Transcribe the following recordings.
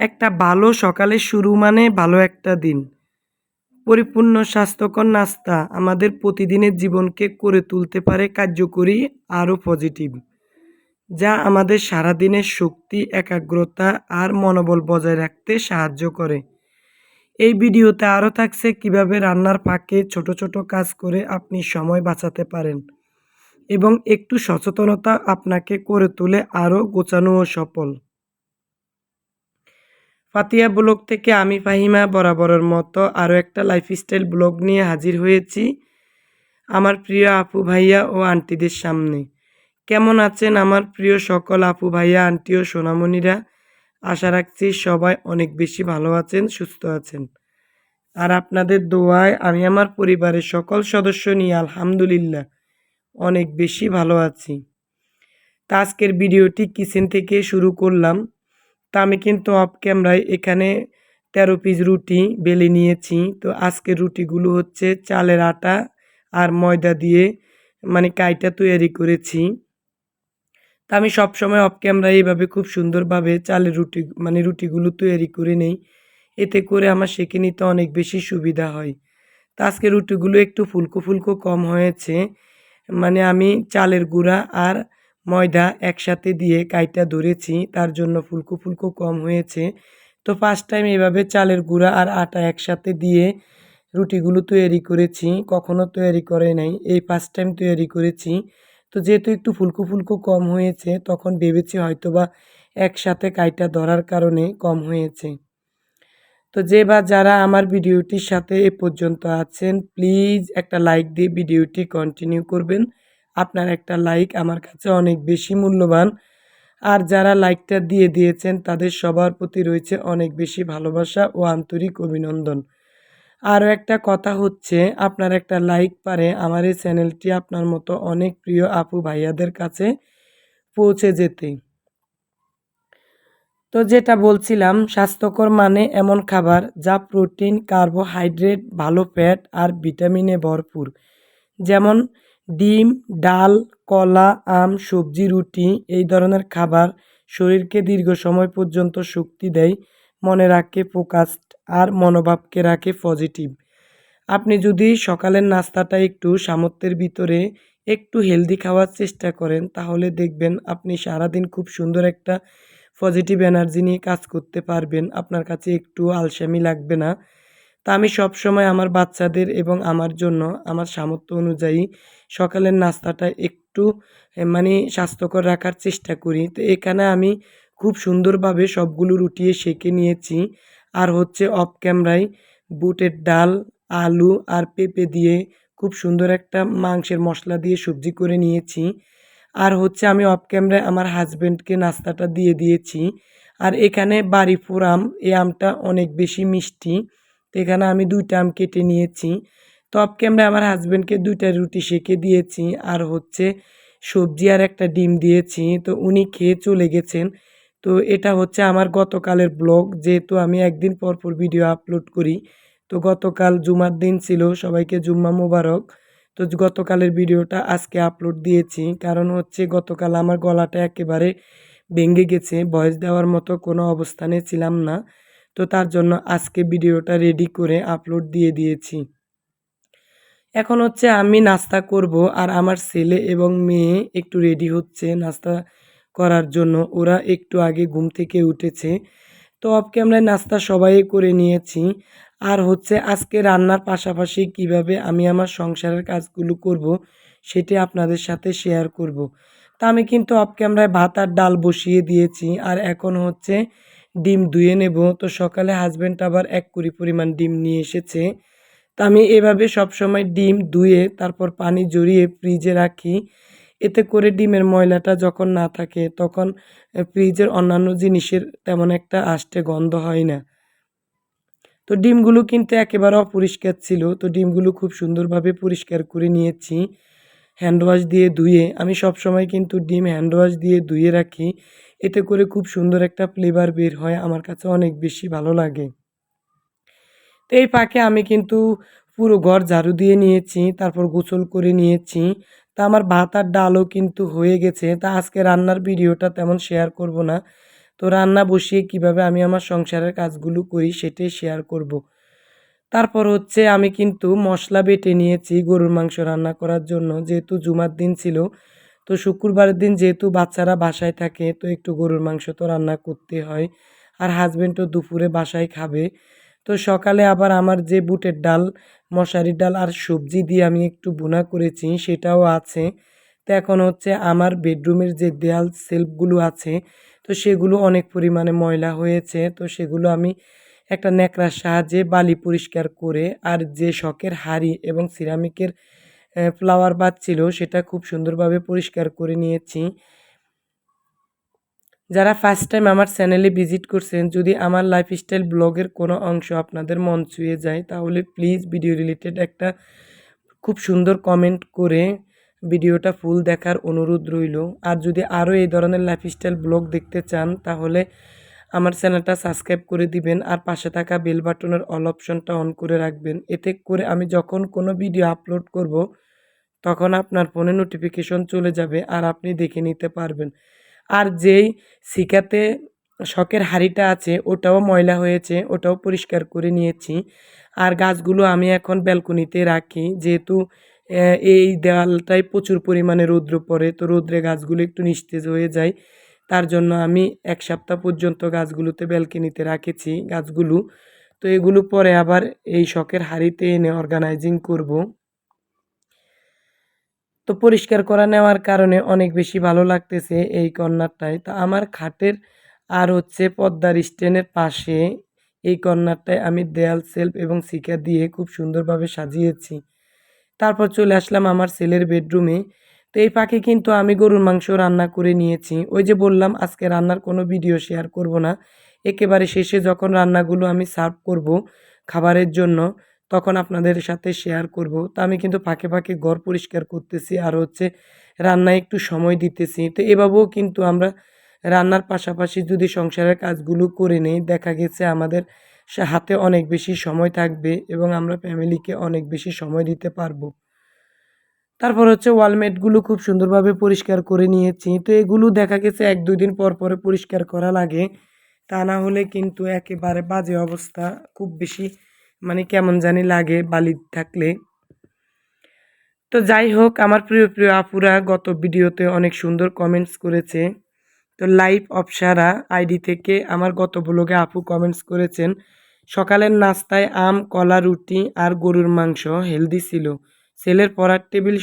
একটা ভালো সকালে শুরু মানে ভালো একটা দিন। পরিপূর্ণ স্বাস্থ্যকর নাস্তা আমাদের প্রতিদিনের জীবনকে করে তুলতে পারে কার্যকরী আরও পজিটিভ, যা আমাদের সারাদিনের শক্তি, একাগ্রতা আর মনোবল বজায় রাখতে সাহায্য করে। এই ভিডিওতে আরও থাকছে কীভাবে রান্নার ফাঁকে ছোট ছোট কাজ করে আপনি সময় বাঁচাতে পারেন এবং একটু সচেতনতা আপনাকে করে তুলে আরও গোছানো ও সফল। ফাতিয়া ব্লগ থেকে আমি ফাহিমা বরাবরের মতো আরও একটা লাইফস্টাইল ব্লগ নিয়ে হাজির হয়েছি। আমার প্রিয় আপু ভাইয়া ও আন্টিদের সামনে। কেমন আছেন আমার প্রিয় সকল আপু ভাইয়া, আন্টি ও সোনামণিরা? আশা রাখছি সবাই অনেক বেশি ভালো আছেন, সুস্থ আছেন। আর আপনাদের দোয়ায় আমি আমার পরিবারের সকল সদস্য নিয়ে আলহামদুলিল্লাহ অনেক বেশি ভালো আছি। তা আজকের ভিডিওটি কিচেন থেকে শুরু করলাম। তা আমি কিন্তু অফ ক্যামেরায় এখানে তেরো পিস রুটি বেলে নিয়েছি। তো আজকের রুটিগুলো হচ্ছে চালের আটা আর ময়দা দিয়ে মানে কাইটা তৈরি করেছি। তা আমি সবসময় অফ ক্যামেরায় এইভাবে খুব সুন্দরভাবে চালের রুটি মানে রুটিগুলো তৈরি করে নেই। এতে করে আমার সেঁকে নিতে অনেক বেশি সুবিধা হয়। তা আজকে রুটিগুলো একটু ফুলকো ফুলকো কম হয়েছে। মানে আমি চালের গুঁড়া আর ময়দা একসাথে দিয়ে কাইটা ধরেছি, তার জন্য ফুলকো ফুলকো কম হয়েছে। তো ফার্স্ট টাইম এভাবে চালের গুঁড়া আর আটা একসাথে দিয়ে রুটিগুলো তৈরি করেছি, কখনো তৈরি করে নাই, এই ফার্স্ট টাইম তৈরি করেছি। তো যেহেতু একটু ফুলকো ফুলকো কম হয়েছে, তখন ভেবেছি হয়তো বা একসাথে কাইটা ধরার কারণে কম হয়েছে। তো যে বা যারা আমার ভিডিওটির সাথে এ পর্যন্ত আছেন প্লিজ একটা লাইক দিয়ে ভিডিওটি কন্টিনিউ করবেন। আপনার একটা লাইক আমার কাছে অনেক বেশি মূল্যবান। আর যারা লাইকটা দিয়ে দিয়েছেন, তাদের সবার প্রতি রয়েছে অনেক বেশি ভালোবাসা ও আন্তরিক অভিনন্দন। আরও একটা কথা হচ্ছে, আপনার একটা লাইক পারে। আমার এই চ্যানেলটি আপনার মতো অনেক প্রিয় আপু ভাইয়াদের কাছে পৌঁছে যেতে। তো যেটা বলছিলাম, স্বাস্থ্যকর মানে এমন খাবার যা প্রোটিন কার্বোহাইড্রেট ভালো ফ্যাট আর ভিটামিনে ভরপুর। যেমন ডিম, ডাল, কলা, আম, সবজি, রুটি এই ধরনের খাবার শরীরকে দীর্ঘ সময় পর্যন্ত শক্তি দেয়, মনে রাখে ফোকাসড আর মনোভাবকে রাখে পজিটিভ আপনি যদি সকালের নাস্তাটা একটু সামর্থ্যের ভিতরে একটু হেলদি খাওয়ার চেষ্টা করেন, তাহলে দেখবেন আপনি সারাদিন খুব সুন্দর একটা পজিটিভ এনার্জি নিয়ে কাজ করতে পারবেন। আপনার কাছে একটু আলসামি লাগবে না। তা আমি সবসময় আমার বাচ্চাদের এবং আমার জন্য, আমার সামর্থ্য অনুযায়ী সকালের নাস্তাটা একটু মানে স্বাস্থ্যকর রাখার চেষ্টা করি। তো এখানে আমি খুব সুন্দরভাবে সবগুলো রুটিয়ে সেঁকে নিয়েছি। আর হচ্ছে অফ ক্যামেরায় বুটের ডাল, আলু আর পেঁপে দিয়ে খুব সুন্দর একটা মাংসের মশলা দিয়ে সবজি করে নিয়েছি। আর হচ্ছে আমি অফ ক্যামেরায় আমার হাজব্যান্ডকে নাস্তাটা দিয়ে দিয়েছি। আর এখানে বাড়িপুর আম, এই আমটা অনেক বেশি মিষ্টি। তো এখানে আমি দুইটা আম কেটে নিয়েছি। অফ ক্যামেরায় আমার হাজব্যান্ডকে দুইটা রুটি সেঁকে দিয়েছি, আর হচ্ছে সবজি আর একটা ডিম দিয়েছি, তো উনি খেয়ে চলে গেছেন। তো এটা হচ্ছে আমার গতকালের ব্লগ, যেহেতু আমি একদিন পর পর ভিডিও আপলোড করি। তো গতকাল জুমার দিন ছিল, সবাইকে জুম্মা মোবারক। তো গতকালের ভিডিওটা আজকে আপলোড দিয়েছি, কারণ হচ্ছে গতকাল আমার গলাটা একেবারে ভেঙে গেছে ভয়েস দেওয়ার মতো কোনো অবস্থানে ছিলাম না। তো তার জন্য আজকে ভিডিওটা রেডি করে আপলোড দিয়ে দিয়েছি। এখন হচ্ছে আমি নাস্তা করব আর আমার ছেলে এবং মেয়ে একটু রেডি হচ্ছে নাস্তা করার জন্য। ওরা একটু আগে ঘুম থেকে উঠেছে। তো অফ ক্যামেরায় নাস্তা সবাই করে নিয়েছি। আর হচ্ছে আজকে রান্নার পাশাপাশি কীভাবে আমি আমার সংসারের কাজগুলো করব সেটি আপনাদের সাথে শেয়ার করব। তা আমি কিন্তু অফ ক্যামেরায় ভাত আর ডাল বসিয়ে দিয়েছি। আর এখন হচ্ছে ডিম ধুয়ে নেব। তো সকালে হাজব্যান্ড আবার এক কুড়ি পরিমাণ ডিম নিয়ে এসেছে। তা আমি এভাবে সবসময় ডিম ধুয়ে, তারপর পানি জড়িয়ে ফ্রিজে রাখি। এতে করে ডিমের ময়লাটা যখন না থাকে, তখন ফ্রিজের অন্যান্য জিনিসের তেমন একটা আষ্টে গন্ধ হয় না। তো ডিমগুলো কিন্তু একেবারে অপরিষ্কার ছিল। তো ডিমগুলো খুব সুন্দরভাবে পরিষ্কার করে নিয়েছি। হ্যান্ড ওয়াশ দিয়ে ধুয়ে, আমি সব সময় কিন্তু ডিম হ্যান্ড ওয়াশ দিয়ে ধুয়ে রাখি। এতে করে খুব সুন্দর একটা ফ্লেভার বের হয়। আমার কাছে অনেক বেশি ভালো লাগে। তো এই ফাঁকে আমি কিন্তু পুরো ঘর ঝাড়ু দিয়ে নিয়েছি, তারপর গোসল করে নিয়েছি। তা আমার ভাত আর ডালও কিন্তু হয়ে গেছে। তা আজকে রান্নার ভিডিওটা তেমন শেয়ার করব না। তো রান্না বসিয়ে কীভাবে আমি আমার সংসারের কাজগুলো করি সেটাই শেয়ার করব। তারপর হচ্ছে আমি কিন্তু মশলা বেটে নিয়েছি গরুর মাংস রান্না করার জন্য, যেহেতু জুমার দিন ছিল। তো শুক্রবারের দিন যেহেতু বাচ্চারা বাসায় থাকে, তো একটু গরুর মাংস তো রান্না করতে হয়। আর হাজব্যান্ডও দুপুরে বাসায় খাবে। তো সকালে আবার আমার যে বুটের ডাল, মশারির ডাল আর সবজি দিয়ে আমি একটু বোনা করেছি, সেটাও আছে। তো এখন হচ্ছে আমার বেডরুমের যে দেয়াল সেলফগুলো আছে, তো সেগুলো অনেক পরিমাণে ময়লা হয়েছে, তো সেগুলো আমি একটা ন্যাকড়ার সাহায্যে বালি পরিষ্কার করে আর যে শখের হাড়ি এবং সিরামিকের ফ্লাওয়ার বাদ ছিল, সেটা খুব সুন্দরভাবে পরিষ্কার করে নিয়েছি। যারা ফার্স্ট টাইম আমার চ্যানেলে ভিজিট করছেন, যদি আমার লাইফস্টাইল ব্লগের কোনো অংশ আপনাদের মন ছুঁয়ে যায়, তাহলে প্লিজ ভিডিও রিলেটেড একটা খুব সুন্দর কমেন্ট করে ভিডিওটা ফুল দেখার অনুরোধ রইল। আর যদি আরও এই ধরনের লাইফস্টাইল ব্লগ দেখতে চান, তাহলে আমার চ্যানেলটা সাবস্ক্রাইব করে দিবেন আর পাশে থাকা বেল বাটনের অল অপশনটা অন করে রাখবেন। এতে করে আমি যখন কোনো ভিডিও আপলোড করব, তখন আপনার ফোনে নোটিফিকেশন চলে যাবে আর আপনি দেখে নিতে পারবেন। আর যেই শিকাতে শখের হাঁড়িটা আছে, ওটাও ময়লা হয়েছে, ওটাও পরিষ্কার করে নিয়েছি। আর গাছগুলো আমি এখন ব্যালকনিতে রাখি, যেহেতু এই দেওয়ালটায় প্রচুর পরিমাণে রৌদ্র পড়ে, তো রৌদ্রে গাছগুলো একটু নিস্তেজ হয়ে যায়। তার জন্য আমি এক সপ্তাহ পর্যন্ত গাছগুলোতে ব্যালকনিতে রাখেছি গাছগুলো। তো এগুলো পরে আবার এই শখের হাড়িতে এনে অর্গানাইজিং করব। তো পরিষ্কার করা নেওয়ার কারণে অনেক বেশি ভালো লাগতেছে এই কর্নারটায় তো আমার খাটের আর হচ্ছে পদ্মার স্ট্যান্ডের পাশে এই কর্নারটায় আমি দেয়াল, সেলফ এবং শিকা দিয়ে খুব সুন্দরভাবে সাজিয়েছি। তারপর চলে আসলাম আমার ছেলের বেডরুমে। তো এই পাখি কিন্তু আমি গরুর মাংস রান্না করে নিয়েছি। ওই যে বললাম, আজকে রান্নার কোনো ভিডিও শেয়ার করব না। একেবারে শেষে যখন রান্নাগুলো আমি সার্ভ করব খাবারের জন্য তখন আপনাদের সাথে শেয়ার করব। তা আমি কিন্তু ফাঁকে ফাঁকে ঘর পরিষ্কার করতেছি আর হচ্ছে রান্নায় একটু সময় দিতেছি। তো এভাবেও কিন্তু আমরা রান্নার পাশাপাশি যদি সংসারের কাজগুলো করে নেই, দেখা গেছে আমাদের হাতে অনেক বেশি সময় থাকবে এবং আমরা ফ্যামিলিকে অনেক বেশি সময় দিতে পারব। তারপর হচ্ছে ওয়ালমেটগুলো খুব সুন্দরভাবে পরিষ্কার করে নিয়েছি। তো এগুলো দেখা গেছে এক, দুই দিন পর পরে পরিষ্কার করা লাগে। তা না হলে কিন্তু একেবারে বাজে অবস্থা। খুব বেশি মানে কেমন জানি লাগে বালি থাকলে। তো যাই হোক, আমার প্রিয় প্রিয় আপুরা, গত ভিডিওতে অনেক সুন্দর কমেন্টস করেছে। তো লাইভ অপসারা আইডি থেকে আমার গত ব্লগে আপু কমেন্টস করেছেন, সকালের নাস্তায় আম, কলা, রুটি আর গরুর মাংস হেলদি ছিল। সেলের পড়ার টেবিল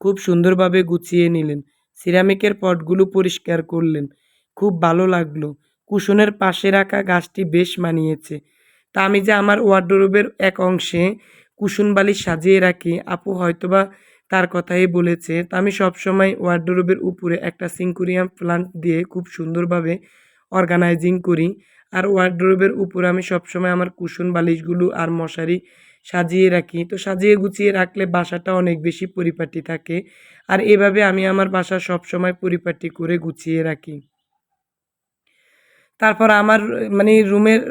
খুব সুন্দরভাবে গুছিয়ে নিলেন। সিরামিকের পটগুলো পরিষ্কার করলেন। খুব ভালো লাগল। কুশনের পাশে রাখা গাছটি বেশ মানিয়েছে। তা আমি যে আমার ওয়ার্ডরোবের এক অংশে কুশন বালিশ সাজিয়ে রাখি, আপু হয়তোবা তার কথাই বলেছে। তা আমি সবসময় ওয়ার্ডরোবের উপরে একটা সিঙ্কুরিয়াম প্লান্ট দিয়ে খুব সুন্দরভাবে অর্গানাইজিং করি। আর ওয়ার্ডরোবের উপরে আমি সবসময় আমার কুশন বালিশগুলো আর মশারি সাজিয়ে রাখি। তো সাজিয়ে গুছিয়ে রাখলে বাসাটা অনেক বেশি পরিপাটি থাকে। আর এভাবে আমি আমার বাসা সবসময় পরিপাটি করে গুছিয়ে রাখি। তারপর আমার মানে রুমের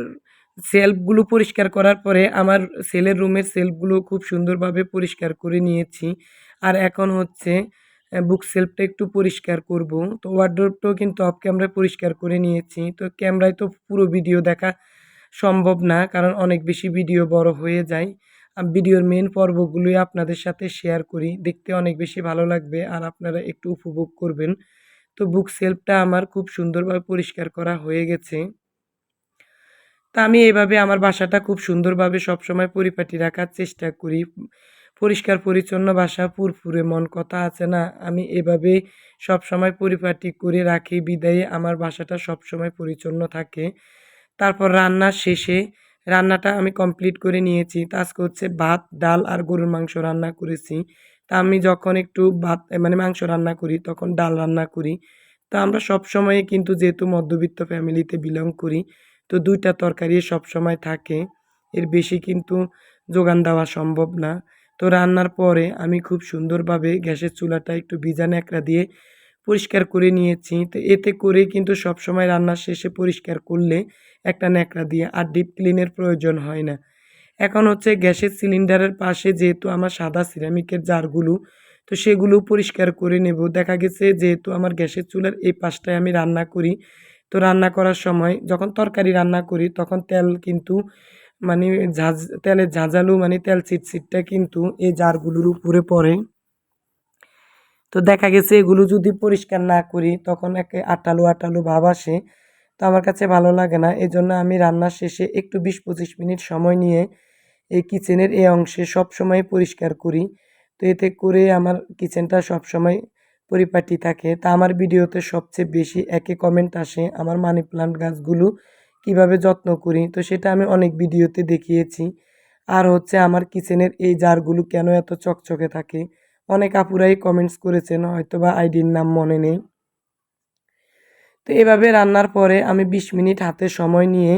সেলফগুলো পরিষ্কার করার পরে আমার সেলের রুমের সেলফগুলো খুব সুন্দরভাবে পরিষ্কার করে নিয়েছি। আর এখন হচ্ছে বুক সেলফটা একটু পরিষ্কার করব। তো ওয়ার্ড্রোপটাও কিন্তু অফ ক্যামেরায় পরিষ্কার করে নিয়েছি। তো ক্যামেরায় তো পুরো ভিডিও দেখা সম্ভব না, কারণ অনেক বেশি ভিডিও বড় হয়ে যায়। ভিডিওর মেন পর্বগুলোই আপনাদের সাথে শেয়ার করি। দেখতে অনেক বেশি ভালো লাগবে আর আপনারা একটু উপভোগ করবেন। তো বুক সেলফটা আমার খুব সুন্দরভাবে পরিষ্কার করা হয়ে গেছে। তা আমি এভাবে আমার বাসাটা খুব সুন্দরভাবে সবসময় পরিপাটি রাখার চেষ্টা করি। পরিষ্কার, পরিচ্ছন্ন বাসা, ফুরফুরে, মন কথা আছে না? আমি এভাবে সবসময় পরিপাটি করে রাখি, বিদায়ে আমার বাসাটা সবসময় পরিচ্ছন্ন থাকে। তারপর রান্নার শেষে রান্নাটা আমি কমপ্লিট করে নিয়েছি। আজকে হচ্ছে ভাত, ডাল আর গরুর মাংস রান্না করেছি। তা আমি যখন একটু ভাত মানে মাংস রান্না করি, তখন ডাল রান্না করি। তা আমরা সব সময় কিন্তু যেহেতু মধ্যবিত্ত ফ্যামিলিতে বিলং করি তো দুইটা তরকারি সব সময় থাকে। এর বেশি কিন্তু যোগান দেওয়া সম্ভব না। তো রান্নার পরে আমি খুব সুন্দরভাবে গ্যাসের চুলাটা একটু ভিজা ন্যাকড়া দিয়ে পরিষ্কার করে নিয়েছি। তো এতে করে কিন্তু সব সময় রান্নার শেষে পরিষ্কার করলে একটা ন্যাকড়া দিয়ে আর ডিপ ক্লিনের প্রয়োজন হয় না। এখন হচ্ছে গ্যাসের সিলিন্ডারের পাশে যেহেতু আমার সাদা সিরামিকের জারগুলো, তো সেগুলো পরিষ্কার করে নেব। দেখা গেছে যেহেতু আমার গ্যাসের চুলার এই পাশটায় আমি রান্না করি তো রান্না করার সময় যখন তরকারি রান্না করি, তখন তেল কিন্তু মানে ঝাঁঝ, তেলের ঝাঁঝালো মানে তেল চিটচিটটা কিন্তু এই জারগুলোর উপরে পড়ে। তো দেখা গেছে এগুলো যদি পরিষ্কার না করি, তখন একে আটালো আটালো ভাব আসে। তো আমার কাছে ভালো লাগে না। এই জন্য আমি রান্নার শেষে একটু বিশ পঁচিশ মিনিট সময় নিয়ে এই কিচেনের এই অংশে সব সময় পরিষ্কার করি। তো এতে করে আমার কিচেনটা সব সময় পরিপাটি থাকে। তা আমার ভিডিওতে সবচেয়ে বেশি একে কমেন্ট আসে, আমার মানি প্লান্ট গাছগুলো কীভাবে যত্ন করি? তো সেটা আমি অনেক ভিডিওতে দেখিয়েছি। আর হচ্ছে আমার কিচেনের এই জারগুলো কেন এত চকচকে থাকে? অনেক আপুরাই কমেন্টস করেছেন হয়তো বা আইডির নাম মনে নেই। তো এভাবে রান্নার পরে আমি বিশ মিনিট হাতে সময় নিয়ে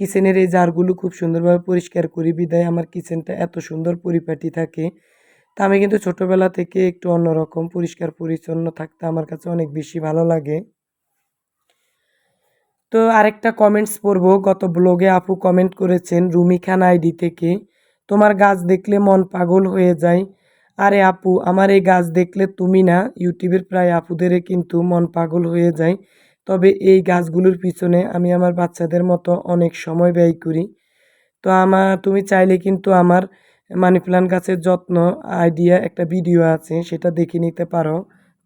কিচেনের এই জারগুলো খুব সুন্দরভাবে পরিষ্কার করি। বিদায় আমার কিচেনটা এত সুন্দর পরিপাটি থাকে। তা আমি কিন্তু ছোটোবেলা থেকে একটু অন্যরকম, পরিষ্কার, পরিচ্ছন্ন থাকতে আমার কাছে অনেক বেশি ভালো লাগে। তো আরেকটা কমেন্টস পড়ব। গত ব্লগে আপু কমেন্ট করেছেন রুমি খান আইডি থেকে, তোমার গাছ দেখলে মন পাগল হয়ে যায়। আরে আপু, আমার এই গাছ দেখলে তুমি না, ইউটিউবের প্রায় আপুদেরই কিন্তু মন পাগল হয়ে যায়। তবে এই গাছগুলোর পিছনে আমি আমার বাচ্চাদের মতো অনেক সময় ব্যয় করি। তো আমার তুমি চাইলে কিন্তু আমার মানি প্লান্ট গাছের যত্ন আইডিয়া একটা ভিডিও আছে, সেটা দেখে নিতে পারো।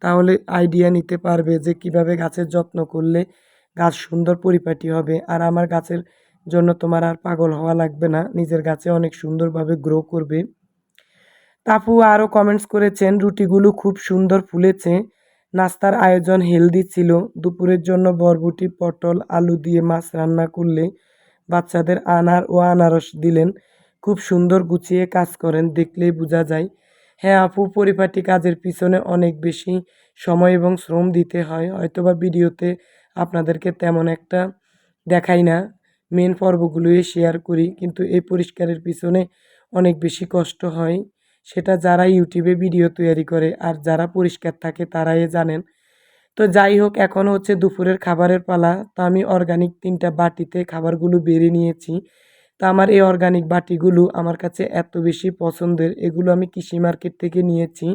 তাহলে আইডিয়া নিতে পারবে যে কীভাবে গাছের যত্ন করলে গাছ সুন্দর পরিপাটি হবে। আর আমার গাছের জন্য তোমার আর পাগল হওয়া লাগবে না, নিজের গাছে অনেক সুন্দরভাবে গ্রো করবে। তাপু আরও কমেন্টস করেছেন, রুটিগুলো খুব সুন্দর ফুলেছে। নাস্তার আয়োজন হেলদি ছিল। দুপুরের জন্য বরবটি, পটল, আলু দিয়ে মাছ রান্না করলে বাচ্চাদের আনার ও আনারস দিলেন। খুব সুন্দর গুছিয়ে কাজ করেন, দেখলেই বোঝা যায়। হ্যাঁ আপু, পরিপাটি কাজের পিছনে অনেক বেশি সময় এবং শ্রম দিতে হয়। হয়তোবা ভিডিওতে আপনাদেরকে তেমন একটা দেখাই না। মেন পর্বগুলোই শেয়ার করি, কিন্তু এই পরিষ্কারের পিছনে অনেক বেশি কষ্ট হয়। সেটা যারা ইউটিউবে ভিডিও তৈরি করে আর যারা পরিষ্কার থাকে তারাই জানেন। তো যাই হোক, এখন হচ্ছে দুপুরের খাবারের পালা। তো আমি অর্গানিক তিনটা বাটিতে খাবারগুলো বেড়ে নিয়েছি। তো আমার এই অর্গানিক বাটিগুলো আমার কাছে এত বেশি পছন্দের। এগুলো আমি কৃষি মার্কেট থেকে নিয়েছি।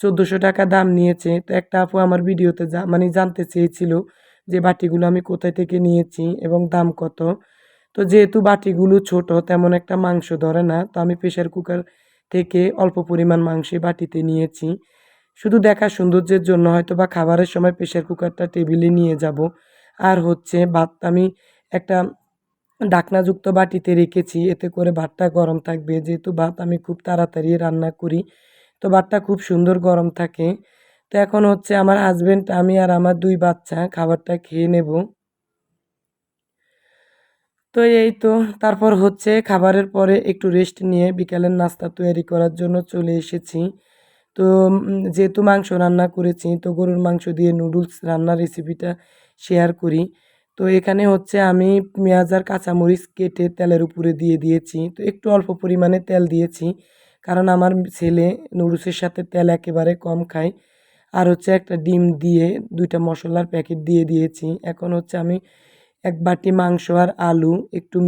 চোদ্দোশো টাকা দাম নিয়েছে। তো একটা আপু আমার ভিডিওতে যা মানে জানতে চেয়েছিল যে বাটিগুলো আমি কোথায় থেকে নিয়েছি এবং দাম কত। তো যেহেতু বাটিগুলো ছোট, তেমন একটা মাংস ধরে না, তো আমি প্রেশার কুকার থেকে অল্প পরিমাণ মাংসে বাটিতে নিয়েছি। শুধু দেখা সৌন্দর্যের জন্য হয়তো বা খাবারের সময় প্রেশার কুকারটা টেবিলে নিয়ে যাব। আর হচ্ছে ভাত আমি একটা ঢাকনাযুক্ত বাটিতে রেখেছি। এতে করে ভাতটা গরম থাকবে। যেহেতু ভাত আমি খুব তাড়াতাড়ি রান্না করি, তো ভাতটা খুব সুন্দর গরম থাকে। তো এখন হচ্ছে আমার হাজব্যান্ড আমি আর আমার দুই বাচ্চা খাবারটা খেয়ে নেব। তো এই তো, তারপর হচ্ছে খাবারের পরে একটু রেস্ট নিয়ে বিকালের নাস্তা তৈরি করার জন্য চলে এসেছি। তো যেহেতু মাংস রান্না করেছি, তো গরুর মাংস দিয়ে নুডলস রান্নার রেসিপিটা শেয়ার করি। তো এখানে হচ্ছে আমি পেঁয়াজ আর কাঁচামরিচ কেটে তেলের উপরে দিয়ে দিয়েছি। তো একটু অল্প পরিমাণে তেল দিয়েছি। কারণ আমার ছেলে নুডলসের সাথে তেল একেবারে কম খায়। আর হচ্ছে একটা ডিম দিয়ে দুইটা মশলার প্যাকেট দিয়ে দিয়েছি। এখন হচ্ছে আমি এক বাটি মাংস আর আলু একটু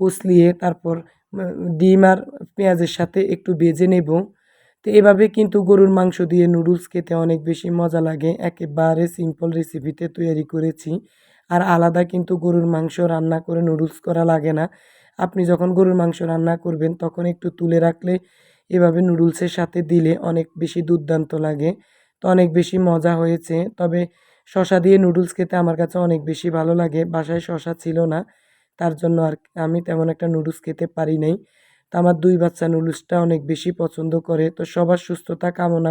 কষলিয়ে তারপর ডিম আর পেঁয়াজের সাথে একটু ভেজে নেব। তো এভাবে কিন্তু গরুর মাংস দিয়ে নুডলস খেতে অনেক বেশি মজা লাগে। একেবারে সিম্পল রেসিপিতে তৈরি করেছি। আর আলাদা কিন্তু গরুর মাংস রান্না করে নুডলস করা লাগে না। আপনি যখন গরুর মাংস রান্না করবেন, তখন একটু তুলে রাখলে এভাবে নুডলসের সাথে দিলে অনেক বেশি দুর্দান্ত লাগে। তো অনেক বেশি মজা হয়েছে। তবে শশা দিয়ে নুডলস খেতে আমার কাছে অনেক বেশি ভালো লাগে। বাসায় শশা ছিল না, তার জন্য আর আমি তেমন একটা নুডলস খেতে পারি নাই। তো আমার দুই বাচ্চা নুডলসটা অনেক বেশি পছন্দ করে। তো সবার সুস্থতা কামনা